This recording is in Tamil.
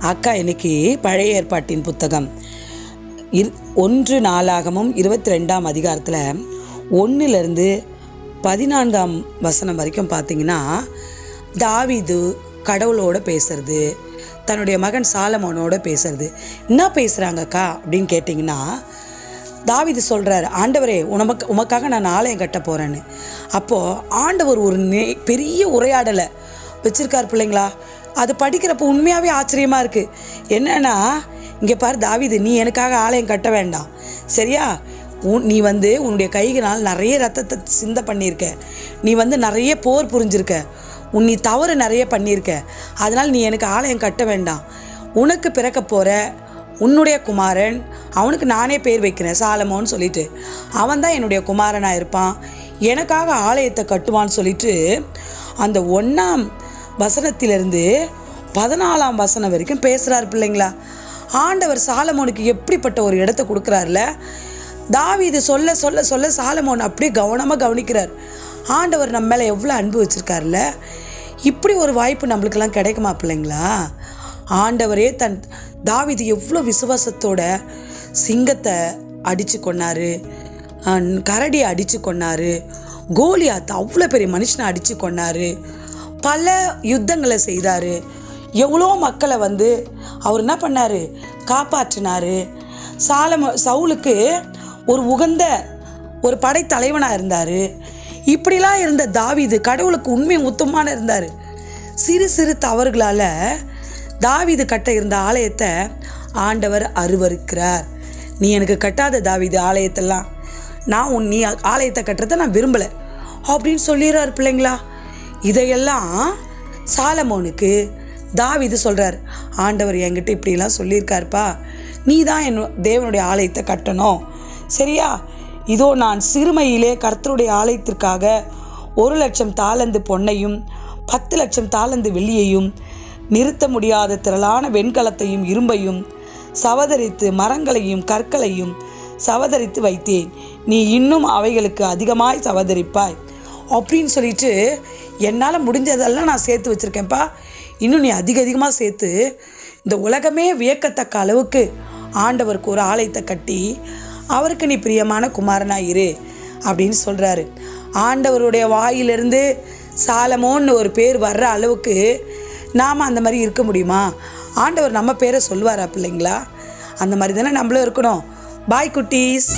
அக்கா இன்னைக்கு பழைய ஏற்பாட்டின் புத்தகம். இரு ஒன்று நாளாகமும் இருபத்தி ரெண்டாம் அதிகாரத்தில் ஒன்றுலேருந்து பதினான்காம் வசனம் வரைக்கும் பார்த்தீங்கன்னா தாவிது கடவுளோட பேசுறது தன்னுடைய மகன் சாலமோனோட பேசுறது. என்ன பேசுகிறாங்கக்கா அப்படின்னு கேட்டிங்கன்னா தாவிது சொல்கிறார் ஆண்டவரே உனக்கு உமக்காக நான் ஆலயம் கட்ட போகிறேன்னு அப்போது ஆண்டவர் ஒரு நே பெரிய உரையாடலை வச்சுருக்கார் பிள்ளைங்களா? அது படிக்கிறப்போ உண்மையாகவே ஆச்சரியமாக இருக்குது என்னன்னா இங்கே பாரு தாவிது நீ எனக்காக ஆலயம் கட்ட வேண்டாம். சரியா? உன் நீ வந்து உன்னுடைய கைகளால் நிறைய ரத்தத்தை சிந்த பண்ணியிருக்க. நீ வந்து நிறைய போர் புரிஞ்சிருக்க. உன் நீ தவறு நிறைய பண்ணியிருக்க. அதனால் நீ எனக்கு ஆலயம் கட்ட வேண்டாம். உனக்கு பிறக்க போகிற உன்னுடைய குமாரன் அவனுக்கு நானே பேர் வைக்கிறேன் சாலமோன்னு சொல்லிட்டு. அவன் தான் என்னுடைய குமாரனாக இருப்பான். எனக்காக ஆலயத்தை கட்டுவான்னு சொல்லிட்டு அந்த ஒன்றாம் வசனத்திலிருந்து பதினாலாம் வசனம் வரைக்கும் பேசுகிறார் பிள்ளைங்களா. ஆண்டவர் சாலமோனுக்கு எப்படிப்பட்ட ஒரு இடத்த கொடுக்குறாருல? தாவீது சொல்ல சொல்ல சொல்ல சாலமோன் அப்படியே கவனமாக கவனிக்கிறார். ஆண்டவர் நம்ம மேலே எவ்வளோ அன்பு வச்சுருக்காருல? இப்படி ஒரு வாய்ப்பு நம்மளுக்கெல்லாம் கிடைக்குமா பிள்ளைங்களா? ஆண்டவரே தன் தாவிது எவ்வளோ விசுவாசத்தோட சிங்கத்தை அடித்து கொன்னாரு. கரடியை அடித்து கொன்னாரு. கோலியாத்தை அவ்வளோ பெரிய மனுஷனை அடித்து கொன்னாரு. பல யுத்தங்களை செய்தார். எவ்வளோ மக்களை வந்து அவர் என்ன பண்ணார்? காப்பாற்றினார். சாலம சவுலுக்கு ஒரு உகந்த ஒரு படைத்தலைவனாக இருந்தார். இப்படிலாம் இருந்த தாவிது கடவுளுக்கு உண்மை உத்தமான இருந்தார். சிறு சிறு தவறுகளால் தாவிது கட்ட இருந்த ஆலயத்தை ஆண்டவர் அருவருக்கிறார். நீ எனக்கு கட்டாத தாவிது ஆலயத்தெல்லாம். நான் உன் நீ ஆலயத்தை கட்டுறதை நான் விரும்பலை. அப்படின்னு சொல்லிடுறாரு பிள்ளைங்களா? இதையெல்லாம் சாலமோனுக்கு தாவீது சொல்கிறார் ஆண்டவர் என்கிட்ட இப்படிலாம் சொல்லியிருக்காருப்பா. நீ தான் என் தேவனுடைய ஆலயத்தை கட்டணும். சரியா? இதோ நான் சிறுமையிலே கர்த்தருடைய ஆலயத்திற்காக ஒரு லட்சம் தாளந்து பொன்னையும் பத்து லட்சம் தாளந்து வெள்ளியையும் நிறுத்த முடியாத திரளான வெண்கலத்தையும் இரும்பையும் சவதரித்து மரங்களையும் கற்களையும் சவதரித்து வைத்தேன். நீ இன்னும் அவைகளுக்கு அதிகமாய் சவதரிப்பாய். அப்படின்னு சொல்லிட்டு என்னால் முடிஞ்சதெல்லாம் நான் சேர்த்து வச்சுருக்கேன்ப்பா. இன்னும் நீ அதிக அதிகமாக சேர்த்து இந்த உலகமே வியக்கத்தக்க அளவுக்கு ஆண்டவருக்கு ஒரு ஆலயத்தை கட்டி அவருக்கு நீ பிரியமான குமாரனாக இரு அப்படின்னு சொல்கிறாரு ஆண்டவருடைய வாயிலிருந்து சாலமோன்னு ஒரு பேர் வர்ற அளவுக்கு நாம் அந்த மாதிரி இருக்க முடியுமா? ஆண்டவர் நம்ம பேரை சொல்லுவாரா பிள்ளைங்களா? அந்த மாதிரி தானே நம்மளும் இருக்கணும். பாய் குட்டீஸ்.